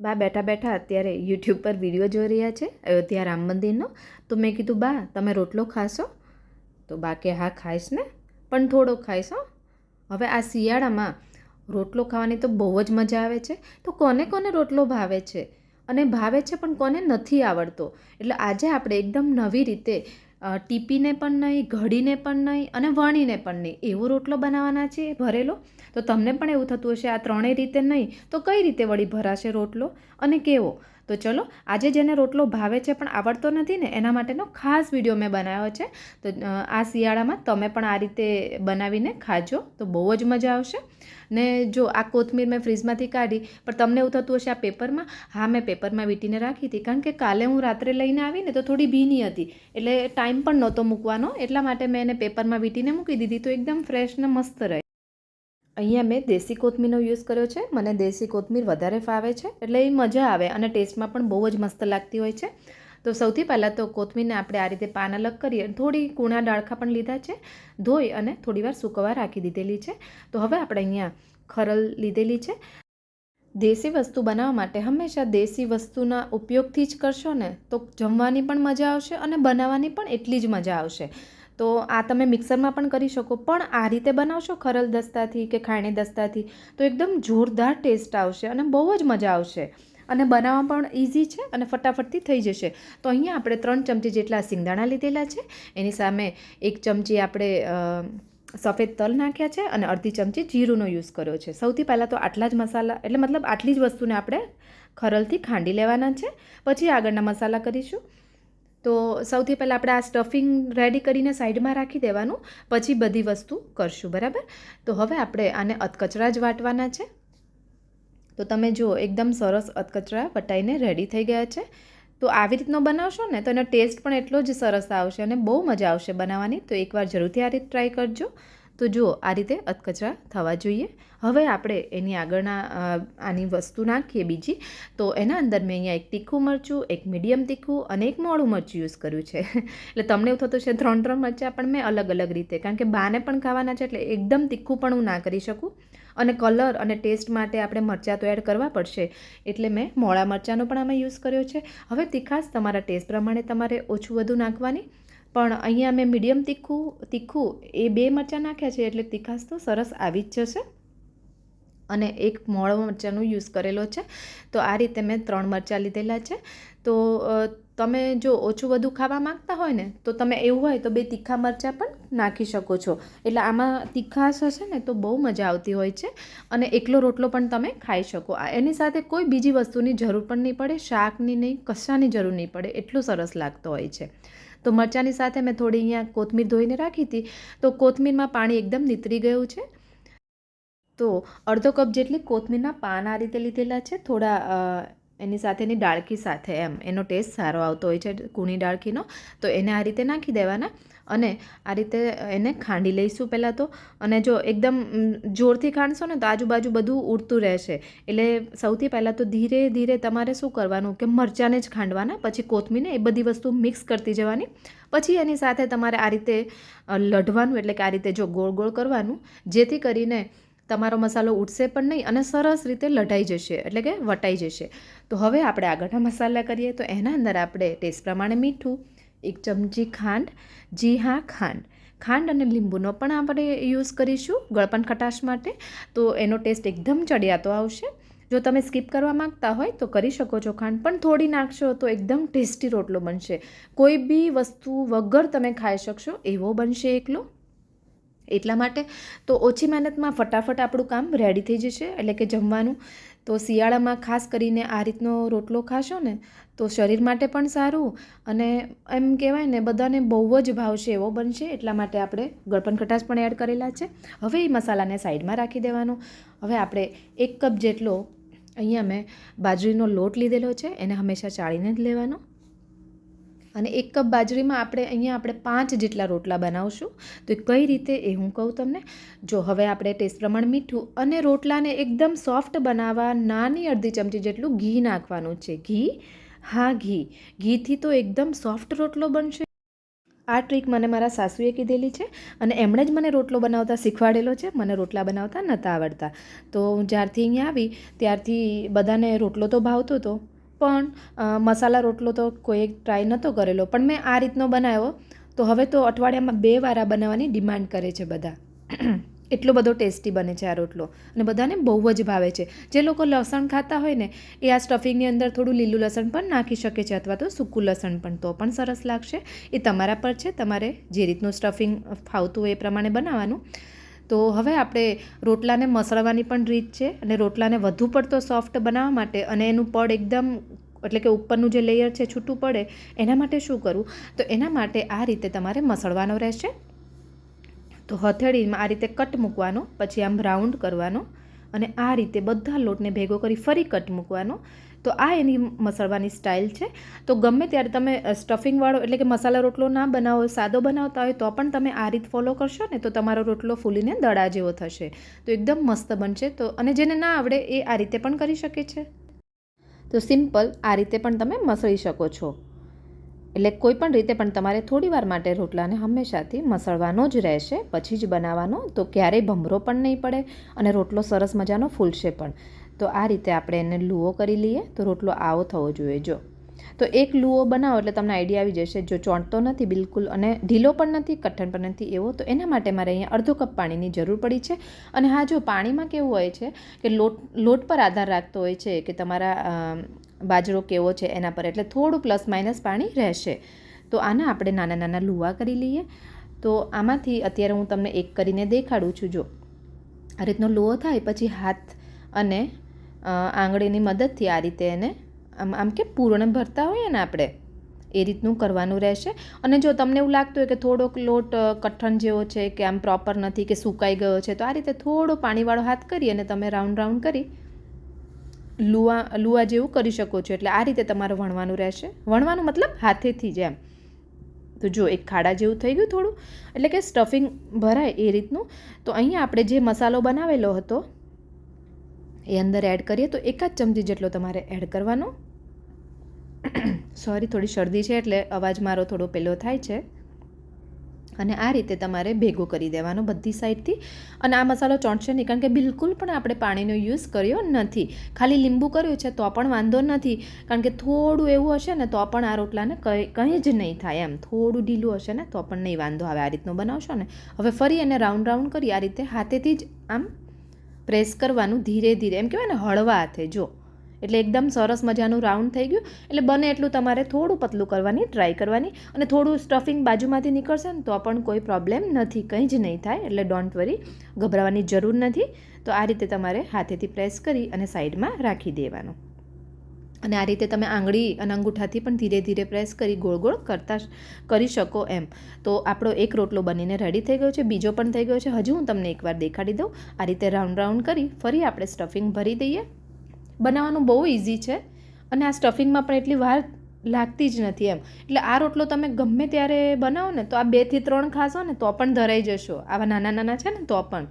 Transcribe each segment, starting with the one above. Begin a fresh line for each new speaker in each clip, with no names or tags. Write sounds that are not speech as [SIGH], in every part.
બા બેઠા બેઠા અત્યારે યુટ્યુબ પર વીડિયો જોઈ રહ્યા છે, અયોધ્યા રામ મંદિરનો. તો મેં કીધું, બા, તમે રોટલો ખાશો? તો બા કે, હા, ખાઈશ ને. પણ થોડો ખાઈશ, હો. હવે આ શિયાળામાં રોટલો ખાવાની તો બહુ જ મજા આવે છે. તો કોને કોને રોટલો ભાવે છે? અને ભાવે છે પણ કોને નથી આવડતો. એટલે આજે આપણે એકદમ નવી રીતે ટીપીને પણ નહીં, ઘડીને પણ નહીં અને વણીને પણ નહીં. એવો રોટલો બનાવવાના છે ભરેલો. તો તમને પણ એવું થતું હશે, આ ત્રણેય રીતે નહીં. તો કઈ રીતે વળી ભરાશે રોટલો અને કેવો? તો ચલો, આજે જેને રોટલો ભાવે છે પણ આવડતો નથી ને, એના માટેનો ખાસ વીડિયો મેં બનાવ્યો છે. તો આ શિયાળામાં તમે પણ આ રીતે બનાવીને ખાજો, તો બહુ જ મજા આવશે. ને જો આ કોથમીર મેં ફ્રીજમાંથી કાઢી, પણ તમને એવું થતું હશે આ પેપરમાં, હા, મેં પેપરમાં વીંટીને રાખી હતી, કારણ કે કાલે હું રાત્રે લઈને આવીને તો થોડી ભીની હતી, એટલે ટાઈમ પણ નહોતો મૂકવાનો, એટલા માટે મેં એને પેપરમાં વીંટીને મૂકી દીધી, તો એકદમ ફ્રેશ ને મસ્ત રહે. અહીંયા મેં દેશી કોથમીરનો યુઝ કર્યો છે. મને દેશી કોથમીર વધારે ફાવે છે. એટલે એ મજા આવે અને ટેસ્ટમાં પણ બહુ જ મસ્ત લાગતી હોય છે. તો સૌથી પહેલાં તો કોથમીરને આપણે આ રીતે પાન અલગ કરીએ. થોડી કૂણા ડાળખા પણ લીધા છે. ધોઈ અને થોડીવાર સૂકવા રાખી દીધેલી છે. તો હવે આપણે અહીંયા ખરલ લીધેલી છે. દેશી વસ્તુ બનાવવા માટે હંમેશા દેશી વસ્તુના ઉપયોગથી જ કરશો ને, તો જમવાની પણ મજા આવશે અને બનાવવાની પણ એટલી જ મજા આવશે. તો આ તમે મિક્સરમાં પણ કરી શકો. પણ આ રીતે બનાવશો ખરલ દસ્તાથી કે ખાયણી દસ્તાથી તો એકદમ જોરદાર ટેસ્ટ આવશે અને બહુ જ મજા આવશે. અને બનાવવા પણ ઇઝી છે અને ફટાફટથી થઈ જશે. તો અહીંયા આપણે ત્રણ ચમચી જેટલા સિંગદાણા લીધેલા છે. એની સામે એક ચમચી આપણે સફેદ તલ નાખ્યા છે અને અડધી ચમચી જીરુંનો યુઝ કર્યો છે. સૌથી પહેલાં તો આટલા જ મસાલા, એટલે મતલબ આટલી જ વસ્તુને આપણે ખરલથી ખાંડી લેવાના છે. પછી આગળના મસાલા કરીશું. તો સૌથી પહેલાં આપણે આ સ્ટફિંગ રેડી કરીને સાઈડમાં રાખી દેવાનું, પછી બધી વસ્તુ કરશું, બરાબર? તો હવે આપણે આને અધકચરા જ વાટવાના છે. તો તમે જુઓ, એકદમ સરસ અધકચરા વટાઈને રેડી થઈ ગયા છે. તો આવી રીતનો બનાવશો ને, તો એનો ટેસ્ટ પણ એટલો જ સરસ આવશે અને બહુ મજા આવશે બનાવવાની. તો એકવાર જરૂરથી આ રીત ટ્રાય કરજો. તો જુઓ, આ રીતે અધકચરા થવા જોઈએ. હવે આપણે એની આગળના આની વસ્તુ નાખીએ બીજી. તો એના અંદર મેં અહીંયા એક તીખું મરચું, એક મીડિયમ તીખું અને એક મોડું મરચું યુઝ કર્યું છે. [LAUGHS] એટલે તમને એવું થતું છે ત્રણ ત્રણ મરચાં પણ મેં અલગ અલગ રીતે, કારણ કે બાને પણ ખાવાના છે, એટલે એકદમ તીખું પણ હું ના કરી શકું. અને કલર અને ટેસ્ટ માટે આપણે મરચાં તો એડ કરવા પડશે, એટલે મેં મોળા મરચાંનો પણ આમાં યુઝ કર્યો છે. હવે તીખાશ તમારા ટેસ્ટ પ્રમાણે તમારે ઓછું વધુ નાખવાની. પણ અહીંયા મેં મીડિયમ તીખું તીખું એ બે મરચાં નાખ્યા છે એટલે તીખાશ તો સરસ આવી જ જશે. અને એક મોળો મરચાંનો યુઝ કરેલો છે. તો આ રીતે મેં ત્રણ મરચાં લીધેલા છે. તો તમે જો ઓછું વધુ ખાવા માંગતા હોય ને, તો તમે એવું હોય તો બે તીખા મરચાં પણ નાખી શકો છો. એટલે આમાં તીખાશ હશે ને તો બહુ મજા આવતી હોય છે. અને એકલો રોટલો પણ તમે ખાઈ શકો. એની સાથે કોઈ બીજી વસ્તુની જરૂર પણ નહીં પડે, શાકની નહીં, કશાની જરૂર નહીં પડે, એટલું સરસ લાગતો હોય છે. તો મરચાંની સાથે મેં થોડી અહીંયા કોથમીર ધોઈને રાખી હતી. તો કોથમીરમાં પાણી એકદમ નીતરી ગયું છે. તો અડધો કપ જેટલી કોથમીરના પાન આ રીતે લીધેલા છે. થોડા એની સાથેની ડાળખી સાથે એમ. એનો ટેસ્ટ સારો આવતો હોય છે કૂણી ડાળખીનો. તો એને આ રીતે નાખી દેવાના અને આ રીતે એને ખાંડી લઈશું પહેલાં તો. અને જો એકદમ જોરથી ખાંડશો ને તો આજુબાજુ બધું ઉડતું રહેશે. એટલે સૌથી પહેલાં તો ધીરે ધીરે તમારે શું કરવાનું કે મરચાંને જ ખાંડવાના, પછી કોથમીને એ બધી વસ્તુ મિક્સ કરતી જવાની. પછી એની સાથે તમારે આ રીતે લઢવાનું એટલે કે આ રીતે જો ગોળ ગોળ કરવાનું. જેથી કરીને તમારો મસાલો ઉઠશે પણ નહીં અને સરસ રીતે લઢાઈ જશે, એટલે કે વટાઈ જશે. તો હવે આપણે આગળના મસાલા કરીએ. તો એના અંદર આપણે ટેસ્ટ પ્રમાણે મીઠું, એક ચમચી ખાંડ, જી હા, ખાંડ. ખાંડ અને લીંબુનો પણ આપણે યુઝ કરીશું ગળપણ ખટાશ માટે. તો એનો ટેસ્ટ એકદમ ચડિયાતો આવશે. જો તમે સ્કીપ કરવા માંગતા હોય તો કરી શકો છો ખાંડ, પણ થોડી નાખશો તો એકદમ ટેસ્ટી રોટલો બનશે. કોઈ બી વસ્તુ વગર તમે ખાઈ શકશો, એવો બનશે એકલો. એટલા માટે. તો ઓછી મહેનતમાં ફટાફટ આપણું કામ રેડી થઈ જશે, એટલે કે જમવાનું. તો શિયાળામાં ખાસ કરીને આ રીતનો રોટલો ખાશો ને, તો શરીર માટે પણ સારું. અને એમ કહેવાય ને, બધાને બહુ જ ભાવશે એવો બનશે, એટલા માટે આપણે ગળપણ ખટાશ પણ એડ કરેલા છે. હવે એ મસાલાને સાઈડમાં રાખી દેવાનો. હવે આપણે એક કપ જેટલો અહીંયા મેં બાજરીનો લોટ લીધેલો છે, એને હંમેશા ચાળીને જ લેવાનો. અને એક કપ બાજરીમાં આપણે અહીંયા આપણે પાંચ જેટલા રોટલા બનાવશું. તો કઈ રીતે એ હું કહું તમને? જો હવે આપણે ટેસ્ટ પ્રમાણે મીઠું અને રોટલાને એકદમ સોફ્ટ બનાવવા નાની અડધી ચમચી જેટલું ઘી નાખવાનું છે. ઘી? હા, ઘી. ઘીથી તો એકદમ સોફ્ટ રોટલો બનશે. આ ટ્રીક મને મારા સાસુએ કીધેલી છે અને એમણે જ મને રોટલો બનાવતા શીખવાડેલો છે. મને રોટલા બનાવતા નહોતા આવડતા. તો હું જ્યારથી અહીંયા આવી ત્યારથી બધાને રોટલો તો ભાવતો હતો પણ મસાલા રોટલો તો કોઈએ ટ્રાય નહોતો કરેલો. પણ મેં આ રીતનો બનાવ્યો. તો હવે તો અઠવાડિયામાં બે વાર આ બનાવવાની ડિમાન્ડ કરે છે બધા. [CLEARS THROAT] એટલો બધો ટેસ્ટી બને છે આ રોટલો. અને બધાને બહુ જ ભાવે છે. જે લોકો લસણ ખાતા હોય ને, એ આ સ્ટફિંગની અંદર થોડું લીલું લસણ પણ નાખી શકે છે અથવા તો સૂકું લસણ પણ, તો પણ સરસ લાગશે. એ તમારા પર છે. તમારે જે રીતનું સ્ટફિંગ ફાવતું હોય એ પ્રમાણે બનાવવાનું. તો હવે આપણે રોટલાને મસળવાની પણ રીત છે અને રોટલાને વધુ પડતો સોફ્ટ બનાવવા માટે અને એનું પડ એકદમ એટલે કે ઉપરનું જે લેયર છે છૂટું પડે, એના માટે શું કરવું તો એના માટે આ રીતે તમારે મસળવાનો રહેશે. તો હથેળીમાં આ રીતે કટ મૂકવાનો, પછી આમ રાઉન્ડ કરવાનો અને આ રીતે બધા લોટને ભેગો કરી ફરી કટ મૂકવાનો. તો આ એની મસળવાની સ્ટાઇલ છે. તો ગમે ત્યારે તમે સ્ટફિંગવાળો એટલે કે મસાલા રોટલો ના બનાવો, સાદો બનાવતા હોય, તો પણ તમે આ રીત ફોલો કરશો ને, તો તમારો રોટલો ફૂલીને દડા જેવો થશે. તો એકદમ મસ્ત બનશે. તો, અને જેને ના આવડે એ આ રીતે પણ કરી શકે છે. તો સિમ્પલ આ રીતે પણ તમે મસળી શકો છો. એટલે કોઈ પણ રીતે પણ તમારે થોડીવાર માટે રોટલાને હંમેશાથી મસળવાનો જ રહેશે, પછી જ બનાવવાનો, તો ક્યારેય ભમરો પણ નહીં પડે અને રોટલો સરસ મજાનો ફૂલશે પણ. તો આ રીતે આપણે એને લૂવો કરી લઈએ. તો રોટલો આવો થવો જોઈએ, જો. તો એક લૂવો બનાવો એટલે તમને આઈડિયા આવી જશે. જો ચોંટતો નથી બિલકુલ અને ઢીલો પણ નથી, કઠણ પણ નથી એવો, તો એના માટે મારે અહીંયા અડધો કપ પાણીની જરૂર પડી છે. અને હા, જો પાણીમાં કેવું હોય છે કે લોટ લોટ પર આધાર રાખતો હોય છે કે તમારા બાજરો કેવો છે એના પર, એટલે થોડું પ્લસ માઇનસ પાણી રહેશે. તો આના આપણે નાના નાના લુવા કરી લઈએ. તો આમાંથી અત્યારે હું તમને એક કરીને દેખાડું છું, જો. આ રીતનો લુવો થાય, પછી હાથ અને આંગળીની મદદથી આ રીતે એને આમ આમ કે પૂર્ણ ભરતા હોઈએ ને આપણે? એ રીતનું કરવાનું રહેશે. અને જો તમને એવું લાગતું હોય કે થોડોક લોટ કઠણ જેવો છે કે આમ પ્રોપર નથી કે સુકાઈ ગયો છે, તો આ રીતે થોડો પાણીવાળો હાથ કરી અને તમે રાઉન્ડ રાઉન્ડ કરી લુવા લુવા જેવું કરી શકો છો. એટલે આ રીતે તમારે વણવાનું રહેશે. વણવાનું મતલબ હાથેથી જ એમ. તો જો એક ખાડા જેવું થઈ ગયું થોડું, એટલે કે સ્ટફિંગ ભરાય એ રીતનું. તો અહીંયા આપણે જે મસાલો બનાવેલો હતો એ અંદર એડ કરીએ તો એકાદ ચમચી જેટલો તમારે એડ કરવાનો. સોરી થોડી શરદી છે એટલે અવાજ મારો થોડો પેલો થાય છે. અને આ રીતે તમારે ભેગો કરી દેવાનો બધી સાઈડથી. અને આ મસાલો ચોંટશે નહીં, કારણ કે બિલકુલ પણ આપણે પાણીનો યુઝ કર્યો નથી. ખાલી લીંબુ કર્યું છે તો પણ વાંધો નથી, કારણ કે થોડું એવું હશે ને તો પણ આ રોટલાને કંઈ કંઈ જ નહીં થાય એમ. થોડું ઢીલું હશે ને તો પણ નહીં વાંધો આવે આ રીતનું બનાવશો ને. હવે ફરી એને રાઉન્ડ રાઉન્ડ કરી આ રીતે હાથેથી જ આમ પ્રેસ કરવાનું ધીરે ધીરે. એમ કહેવાય ને, હળવા હાથે. જો, એટલે એકદમ સરસ મજાનું રાઉન્ડ થઈ ગયું. એટલે બને એટલું તમારે થોડું પતલું કરવાની, ટ્રાય કરવાની. અને થોડું સ્ટફિંગ બાજુમાંથી નીકળશે ને, તો પણ કોઈ પ્રોબ્લેમ નથી, કંઈ જ નહીં થાય. એટલે ડોન્ટ વરી, ગભરાવાની જરૂર નથી. તો આ રીતે તમારે હાથેથી પ્રેસ કરી અને સાઈડમાં રાખી દેવાનું. અને આ રીતે તમે આંગળી અને અંગૂઠાથી પણ ધીરે ધીરે પ્રેસ કરી ગોળ ગોળ કરતા કરી શકો એમ. તો આપણો એક રોટલો બનીને રેડી થઈ ગયો છે. બીજો પણ થઈ ગયો છે. હજુ હું તમને એકવાર દેખાડી દઉં. આ રીતે રાઉન્ડ રાઉન્ડ કરી ફરી આપણે સ્ટફિંગ ભરી દઈએ. બનાવવાનું બહુ ઇઝી છે અને આ સ્ટફિંગમાં પણ એટલી વાર લાગતી જ નથી એમ. એટલે આ રોટલો તમે ગમે ત્યારે બનાવો ને તો આ બેથી ત્રણ ખાશો ને તો પણ ધરાઈ જશો. આવા નાના નાના છે ને તો પણ.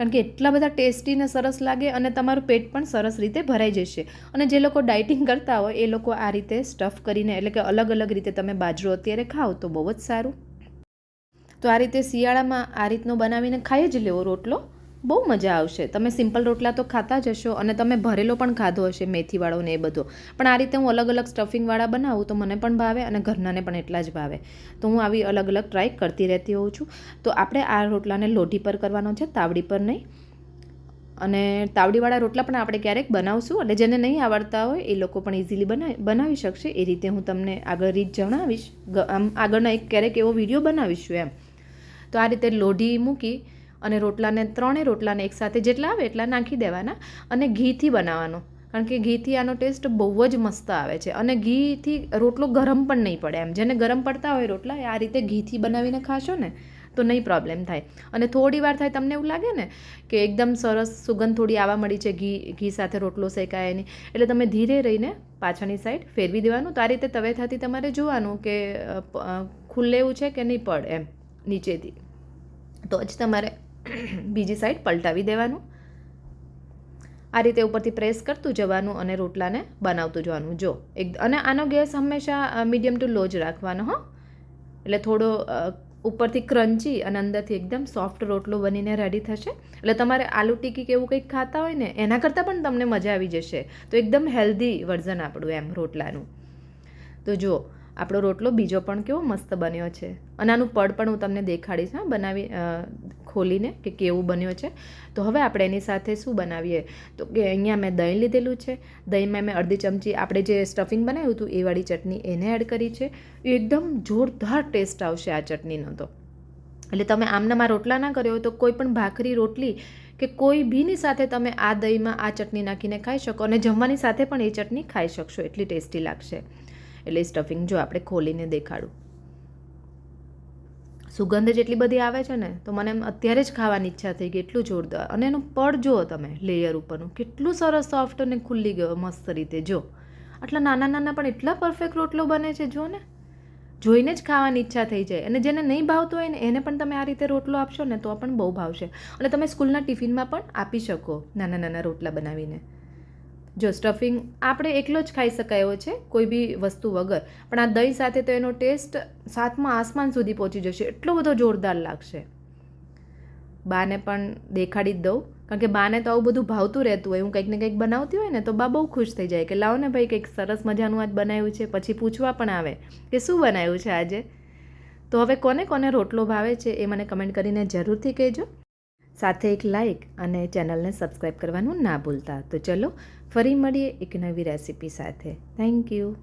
કારણ કે એટલા બધા ટેસ્ટી ને સરસ લાગે અને તમારું પેટ પણ સરસ રીતે ભરાઈ જશે. અને જે લોકો ડાયટિંગ કરતા હોય, એ લોકો આ રીતે સ્ટફ કરીને, એટલે કે અલગ અલગ રીતે તમે બાજરો અત્યારે ખાઓ તો બહુ જ સારું. તો આ રીતે શિયાળામાં આ રીતનો બનાવીને ખાઈ જ લેવો રોટલો. બહુ મજા આવશે. તમે સિમ્પલ રોટલા તો ખાતા જ હશો અને તમે ભરેલો પણ ખાધો હશે, મેથીવાળો ને એ બધો. પણ આ રીતે હું અલગ અલગ સ્ટફિંગવાળા બનાવું તો મને પણ ભાવે અને ઘરનાને પણ એટલા જ ભાવે. તો હું આવી અલગ અલગ ટ્રાય કરતી રહેતી હોઉં છું. તો આપણે આ રોટલાને લોઢી પર કરવાનો છે, તાવડી પર નહીં. અને તાવડીવાળા રોટલા પણ આપણે ક્યારેક બનાવશું એટલે જેને નહીં આવડતા હોય એ લોકો પણ ઇઝીલી બનાવી બનાવી શકશે. એ રીતે હું તમને આગળ રીત જણાવીશ. આમ આગળના એક ક્યારેક એવો વીડિયો બનાવીશું એમ. તો આ રીતે લોઢી મૂકી અને રોટલાને ત્રણેય રોટલાને એકસાથે જેટલા આવે એટલા નાખી દેવાના અને ઘીથી બનાવવાનો. કારણ કે ઘીથી આનો ટેસ્ટ બહુ જ મસ્ત આવે છે. અને ઘીથી રોટલો ગરમ પણ નહીં પડે એમ. જેને ગરમ પડતા હોય રોટલા, એ આ રીતે ઘીથી બનાવીને ખાશો ને, તો નહીં પ્રોબ્લેમ થાય. અને થોડી વાર થાય તમને એવું લાગે ને કે એકદમ સરસ સુગંધ થોડી આવવા મળી છે ઘી ઘી સાથે રોટલો શેકાય એની, એટલે તમે ધીરે રહીને પાછળની સાઈડ ફેરવી દેવાનું. તો આ રીતે તવેથાથી તમારે જોવાનું કે ખુલ્લેવું છે કે નહીં પડ એમ, નીચેથી. તો જ તમારે બીજી સાઈડ પલટાવી દેવાનું. આ રીતે ઉપરથી પ્રેસ કરતું જવાનું અને રોટલાને બનાવતું જવાનું. જો, એક, અને આનો ગેસ હંમેશા મીડિયમ ટુ લો જ રાખવાનો, હો. એટલે થોડો ઉપરથી ક્રન્ચી અને અંદરથી એકદમ સોફ્ટ રોટલો બનીને રેડી થશે. એટલે તમારે આલુ ટિક્કી કે એવું કંઈક ખાતા હોય ને, એના કરતાં પણ તમને મજા આવી જશે. તો એકદમ હેલ્ધી વર્ઝન આપણું એમ રોટલાનું. તો જુઓ આપણો રોટલો બીજો પણ કેવો મસ્ત બન્યો છે. અને આનું પડ પણ હું તમને દેખાડીશ, હા, બનાવી ખોલીને કે કેવું બન્યો છે. તો હવે આપણે એની સાથે શું બનાવીએ? તો કે અહીંયા મેં દહીં લીધેલું છે. દહીંમાં મેં અડધી ચમચી આપણે જે સ્ટફિંગ બનાવ્યું હતું એ વાળી ચટણી એને એડ કરી છે. એકદમ જોરદાર ટેસ્ટ આવશે આ ચટણીનો તો. એટલે તમે આમનામાં રોટલા ના કર્યો હોય તો કોઈ પણ ભાખરી, રોટલી કે કોઈ બીની સાથે તમે આ દહીંમાં આ ચટણી નાખીને ખાઈ શકો અને જમવાની સાથે પણ એ ચટણી ખાઈ શકશો. એટલી ટેસ્ટી લાગશે. એટલે સ્ટફિંગ જો આપણે ખોલીને દેખાડું. સુગંધ જેટલી બધી આવે છે ને, તો મને અત્યારે જ ખાવાની ઈચ્છા થઈ ગઈ, એટલું જોરદાર. અને એનું પડ જુઓ તમે લેયર ઉપરનું. કેટલું સરસ સોફ્ટ અને ખુલ્લી ગયો મસ્ત રીતે, જો. આટલા નાના નાના પણ એટલા પરફેક્ટ રોટલો બને છે, જો ને. જોઈને જ ખાવાની ઈચ્છા થઈ જાય. અને જેને નહીં ભાવતો હોય ને, એને પણ તમે આ રીતે રોટલો આપશો ને, તો પણ બહુ ભાવશે. અને તમે સ્કૂલના ટિફિનમાં પણ આપી શકો નાના નાના રોટલા બનાવીને. જો સ્ટફિંગ આપણે એકલો જ ખાઈ શકાય એવો છે, કોઈ બી વસ્તુ વગર. પણ આ દહીં સાથે તો એનો ટેસ્ટ સાતમાં આસમાન સુધી પહોંચી જશે. એટલો બધો જોરદાર લાગશે. બાને પણ દેખાડી જ દઉં. કારણ કે બાને તો આવું બધું ભાવતું રહેતું હોય હું કંઈક ને કંઈક બનાવતી હોય ને, તો બા બહુ ખુશ થઈ જાય કે, લાવો ને ભાઈ, કંઈક સરસ મજાનું આજ બનાવ્યું છે. પછી પૂછવા પણ આવે કે, શું બનાવ્યું છે આજે? તો હવે કોને કોને રોટલો ભાવે છે એ મને કમેન્ટ કરીને જરૂરથી કહેજો. સાથે એક લાઇક અને ચેનલને સબસ્ક્રાઈબ કરવાનું ના ભૂલતા. તો ચલો, ફરી મળીએ એક નવી રેસિપી સાથે. Thank you